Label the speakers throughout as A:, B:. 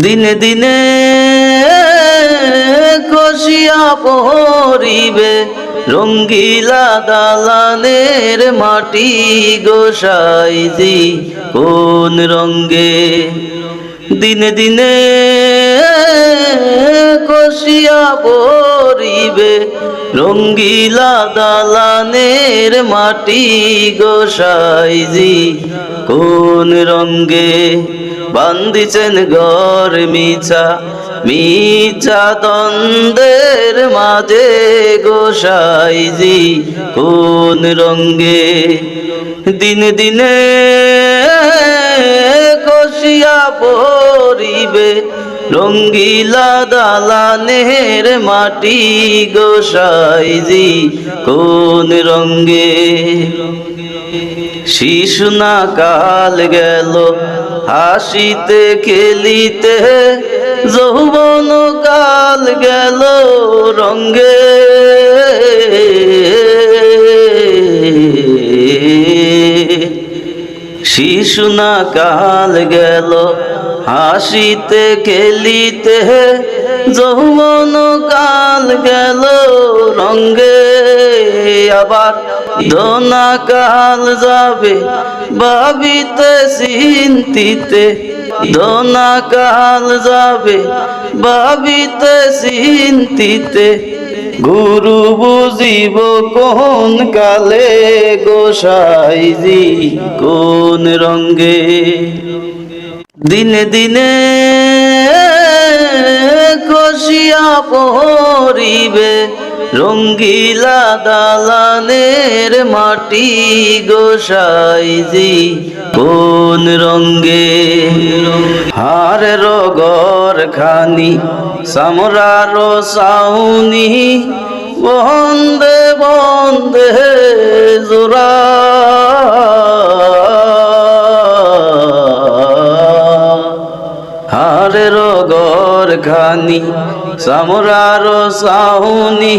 A: দিনে দিনে কষিয়া পরিবে রঙ্গিলা দালানের মাটি গোসাইজি কোন রঙ্গে? দিনে দিনে কষিয়া পরিবে রঙ্গিলা দালানের মাটি গোসাইজি কোন রঙ্গে? বান্দিছেন ঘর মিছা মিছা দ্বন্দ্বের মাঝে গোসাইজি কোন রঙ্গে দিন দিনে কষিয়া পরিবে রঙ্গিলা দালানের মাটি গোসাইজি কোন রঙ্গে শিশু না কাল গেল হাসিতে খেলিতে যৌবন কাল গেল রঙ্গে। শিশু না কাল গেল হাসিতে খেলিতে যৌবন কাল গেল রঙ্গে। আবার দোনা কাল যাবে ভাবিতে চিন্তিতে দোনা কাল যাবে, ভাবিতে চিন্তিতে গুরু বুঝিব কোন কালে গোসাইজি কোন রঙ্গে দিনে দিনে কষিয়া পরিবে রঙ্গিলা দালানের মাটি গোসাইজি কোন রঙ্গে? হার রগর খানি সামরার সাউনি বন্দে বন্দে জোরা খানি সামরার সাউনি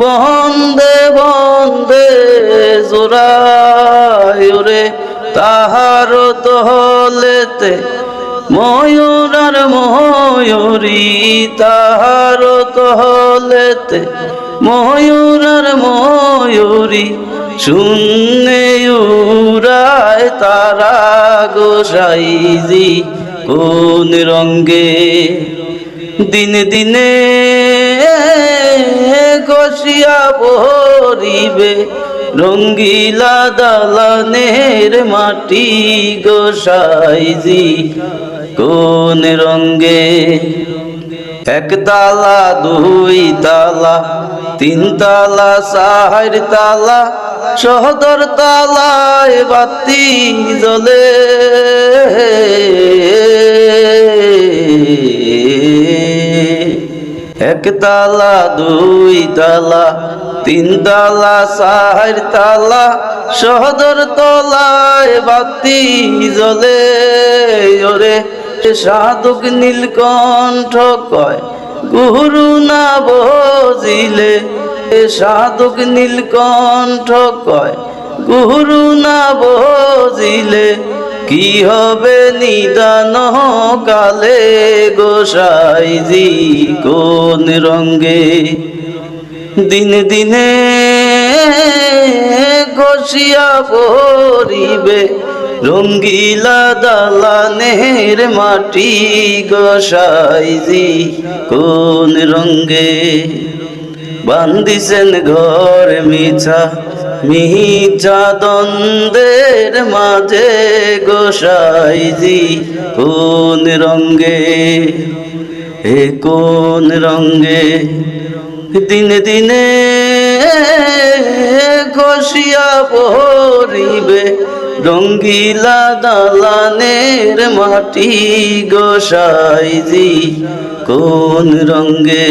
A: বন্দে বন্দে জোরায় রে তাহার তহলেতে ময়ূরার ময়ূরী, তাহার তহলেতে ময়ূরার ময়ূরী, শূন্যে উড়ায় তারা গোসাইজি। কোন রঙ্গে দিনে দিনে কষিয়া পরিবে রঙ্গিলা দালানের মাটি গোসাইজি কোন রঙ্গে এক তালা, দুই তালা, তিন তালা, চার তালা, সহদর তালায় বাতি জ্বলে। এক তালা, দুই তালা, তিন তালা, চার তালা, সহদর তলায় বাতি জ্বলে। ওরে সাধুক নীলকণ্ঠ কয়, গুরু না বজিলে? সাধুক নীলকণ্ঠ কয়, গুরু না বজিলে? কি হবে নিদান কালে গোসাইজি কোন রঙ্গে দিন দিনে গসিয়া পরিবে রঙ্গিলা দালানের মাটি গোসাইজি কোন রঙ্গে বান্দিছেন ঘর মিছা মিছা দ্বন্দ্বের মাঝে গোসাইজি কোন রঙ্গে হে কোন রঙ্গে দিনে দিনে ঘষিয়া পরিবে রঙ্গিলা দালানের মাটি গোসাইজি কোন রঙ্গে